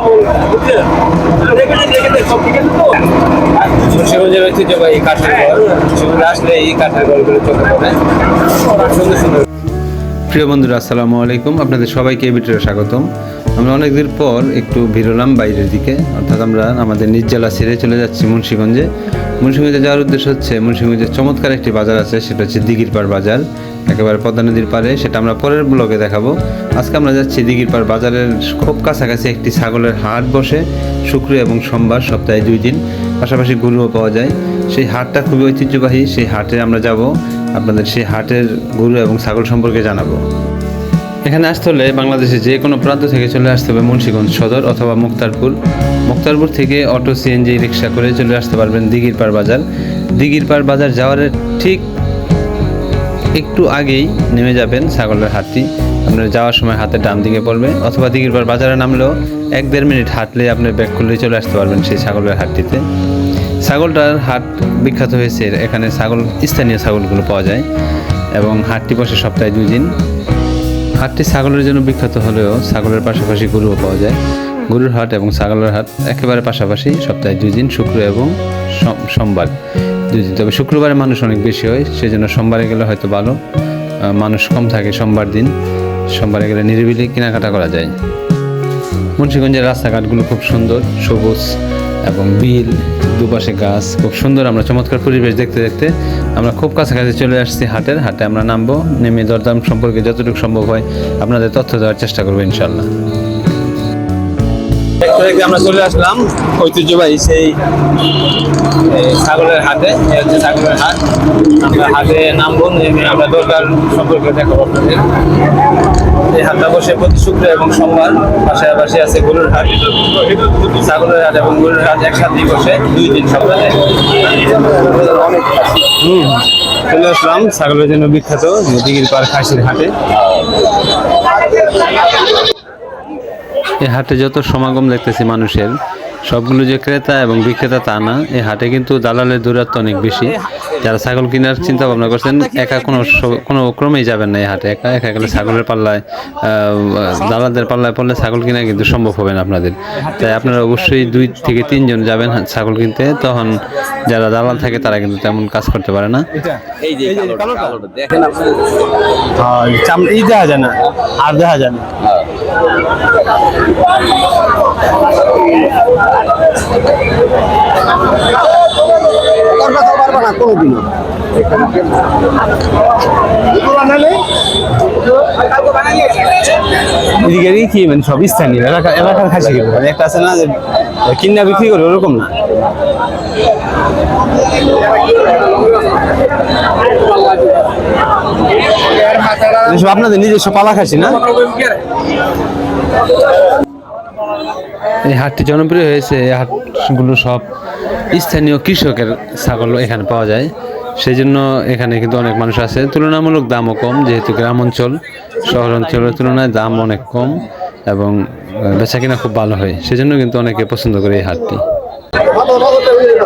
পড়ে প্রিয় বন্ধুরা, আসসালামু আলাইকুম। আপনাদের সবাইকে এই ভিডিওতে স্বাগতম। আমরা অনেকদিন পর একটু বেরোলাম বাইরের দিকে। অর্থাৎ আমরা আমাদের নিজ জেলা ছেড়ে চলে যাচ্ছি মুন্সিগঞ্জে। মুন্সিগঞ্জে যাওয়ার উদ্দেশ্য হচ্ছে, মুন্সিগঞ্জের চমৎকার একটি বাজার আছে, সেটা হচ্ছে দিঘিরপাড় বাজার। একেবারে পদ্মা নদীর পাড়ে, সেটা আমরা পরের ব্লগে দেখাবো। আজকে আমরা যাচ্ছি দিঘিরপাড় বাজারের খুব কাছাকাছি একটি ছাগলের হাট বসে, শুক্র এবং সোমবার সপ্তাহে দুই দিন। পাশাপাশি গরুও পাওয়া যায়। সেই হাটটা খুবই ঐতিহ্যবাহী, সেই হাটে আমরা যাব। আপনাদের সেই হাটের গরু এবং ছাগল সম্পর্কে জানাব। এখানে আসতে হলে বাংলাদেশে যে কোনো প্রান্ত থেকে চলে আসতে হবে মুন্সীগঞ্জ সদর অথবা মুক্তারপুর। মুক্তারপুর থেকে অটো, সিএনজি, রিক্সা করে চলে আসতে পারবেন দিঘিরপাড় বাজার। দিঘিরপাড় বাজার যাওয়ার ঠিক একটু আগেই নেমে যাবেন ছাগলের হাটটি। আপনার যাওয়ার সময় হাতে ডান দিকে পড়বে অথবা দিকের পর বাজারে নামলেও এক দেড় মিনিট হাঁটলে আপনি ব্যাক করলেই চলে আসতে পারবেন সেই ছাগলের হাটটিতে। ছাগলটার হাট বিখ্যাত হয়েছে, এখানে ছাগল, স্থানীয় ছাগলগুলো পাওয়া যায় এবং হাটটি বসে সপ্তাহে দুই দিন। হাটটি ছাগলের জন্য বিখ্যাত হলেও ছাগলের পাশাপাশি গরুও পাওয়া যায়। গরুর হাট এবং ছাগলের হাট একেবারে পাশাপাশি সপ্তাহে দুই দিন, শুক্র এবং সোম- সোমবার। দিন। তবে শুক্রবারে মানুষ অনেক বেশি হয় সেই জন্য সোমবারে গেলে হয়তো ভালো। মানুষ কম থাকে সোমবার দিন, সোমবারে গেলে নিরিবিলি কেনাকাটা করা যায়। মুন্সিগঞ্জের রাস্তাঘাটগুলো খুব সুন্দর, সবুজ এবং বিল, দুপাশে গাছ, খুব সুন্দর। আমরা চমৎকার পরিবেশ দেখতে দেখতে আমরা খুব কাছাকাছি চলে আসছি হাটের। হাটে আমরা নামবো, নেমে দরদাম সম্পর্কে যতটুকু সম্ভব হয় আপনাদের তথ্য দেওয়ার চেষ্টা করব ইনশাল্লাহ। আমরা চলে আসলাম ঐতিহ্যবাহী সেই ছাগলের হাটে। হচ্ছে ছাগলের হাট। আমরা হাটে নামবো নেমে আমরা দরকার সম্পর্কে দেখাবো আপনাদের। এই হাটটা বসে প্রতি শুক্র এবং সোমবার পাশাপাশি আছে গরুর হাট। ছাগলের হাট এবং গরুর হাট একসাথেই বসে দুই দিন সপ্তাহে। হুম, চলে আসলাম ছাগলের জন্য বিখ্যাত দিঘির পার খাসির হাটে। এই হাটে যত সমাগম দেখতেছি মানুষের সবগুলো যে ক্রেতা এবং বিক্রেতা তা না এই হাটে কিন্তু দালালের দূরত্ব অনেক বেশি। যারা ছাগল কেনার চিন্তা ভাবনা করছেন একা কোনো কোনো ক্রমেই যাবেন না এই হাটে। একা একা গেলে ছাগলের পাল্লায় দালালদের পাল্লায় পড়লে ছাগল কেনা কিন্তু সম্ভব হবে না আপনাদের। তাই আপনারা অবশ্যই দুই থেকে তিনজন যাবেন ছাগল কিনতে। তখন যারা দালাল থাকে তারা কিন্তু তেমন কাজ করতে পারে না। এই দেখা যায় না আর দেখা যায় না। পারবে না কি মানে সব স্থানীয়, এলাকা, এলাকার খাসি মানে একটা আছে না যে, কিনা বিক্রি করে, ওরকম না। এসব আপনাদের নিজস্ব পালা খাসি না? এই হাটটি জনপ্রিয় হয়েছে, এই হাটগুলো সব স্থানীয় কৃষকের ছাগল এখানে পাওয়া যায়। সেই জন্য এখানে কিন্তু অনেক মানুষ আছে। তুলনামূলক দামও কম, যেহেতু গ্রাম অঞ্চল শহর অঞ্চলের তুলনায় দাম অনেক কম এবং বেচা কিনা খুব ভালো হয়। সেজন্য কিন্তু অনেকে পছন্দ করে এই হাটটি।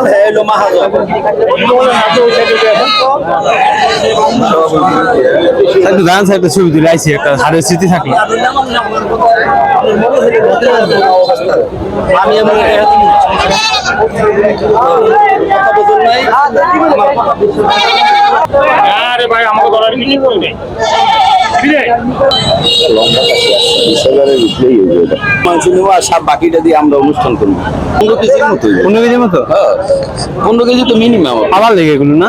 মাল হে লো মাহাজন একটু গান একটা ছবি তুলে আইসি একটা হারের স্মৃতি থাকল। আমি এমন আরে ভাই আমাকে নেব আর সব বাকিটা দিয়ে আমরা অনুষ্ঠান করব। পনেরো কেজির মতো পনেরো কেজি মতো? হ্যাঁ। পনেরো কেজি তো মিনিমাম আবার লেগে এগুলো না?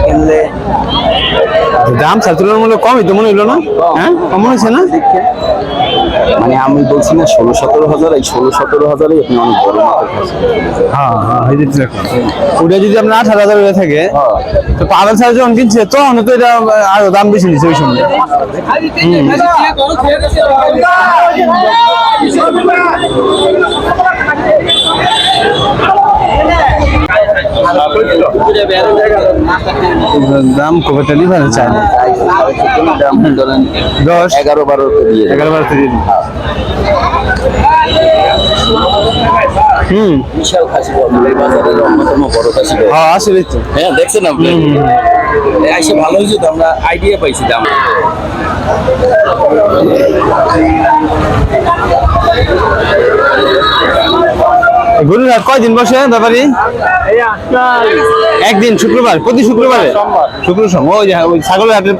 কিনলে? দাম স্যার তুলনামূলক কমই তো মনে হইল না? হ্যাঁ? কম হয়েছে না? মানে আমি বলছি না ষোলো সতেরো হাজার এই ষোলো সতেরো হাজারে আপনি অনেক বড় হ্যাঁ হ্যাঁ এই যে ওটা যদি আপনার আঠারো হাজার হয়ে থাকে হ্যাঁ। তো পাগল স্যার যখন কিনছে তখন তো এটা আরও দাম বেশি নিচ্ছে ওই সময়। দাম খুব একটা ডিফারেন্স চাই না দাম ধরেন দশ? এগারো বারো দিয়ে। এগারো বারো থেকে হুম। বিশাল খাসি বাজারের অন্যতম বড় খাসি হ্যাঁ আসলে তো হ্যাঁ দেখছেন আপনি এসে ভালো হয়েছে তো আমরা আইডিয়া পাইছি দাম। গরুর কয়দিন বসে ব্যাপারী? একদিন শুক্রবার প্রতি শুক্রবারে? শুক্র সোম ওই যে ওই ছাগলের হাটের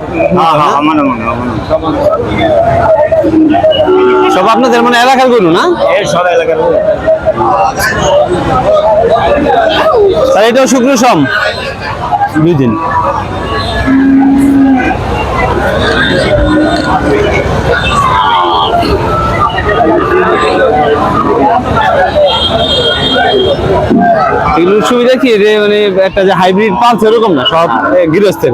সব আপনাদের মানে এলাকার গরু না? তাহলে এটাও শুক্র সোম। দুই দিন। এগুলোর সুবিধা কি? যে মানে একটা যে হাইব্রিড পালছে এরকম না? সব গৃহস্থের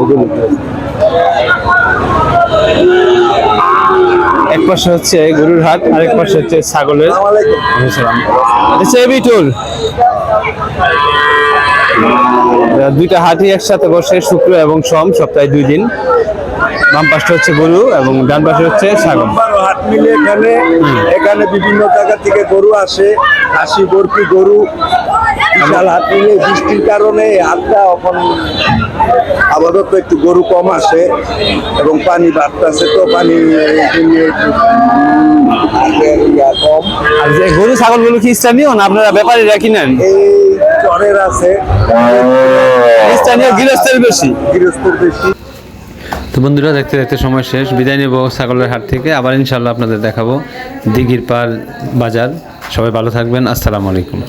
এক পাশে হচ্ছে গরুর হাট আরেক পাশে হচ্ছে ছাগলের বুঝলাম। আচ্ছা টুল। দুইটা হাটই একসাথে বসে শুক্র এবং সোম সপ্তাহে দুই দিন। বাম পাশটা হচ্ছে গরু এবং ডান পাশে হচ্ছে ছাগল। হাট মিলে এখানে এখানে বিভিন্ন জায়গা থেকে গরু আসে আশি বরফি গরু বিশাল হাট বৃষ্টির কারণে হাটটা এখন আপাতত একটু গরু কম আসে এবং পানি বাড়তেছে তো পানি কম। আর যে গরু ছাগলগুলো কি স্থানীয় না আপনারা ব্যাপারীরা কিনেন? এই চরের আছে। স্থানীয় গৃহস্থের বেশি। গৃহস্থের বেশি। তো বন্ধুরা দেখতে দেখতে সময় শেষ। বিদায় নেব ছাগলের হাট থেকে। আবার ইনশাল্লাহ আপনাদের দেখাবো দিঘির পার বাজার। সবাই ভালো থাকবেন। আসসালামু আলাইকুম।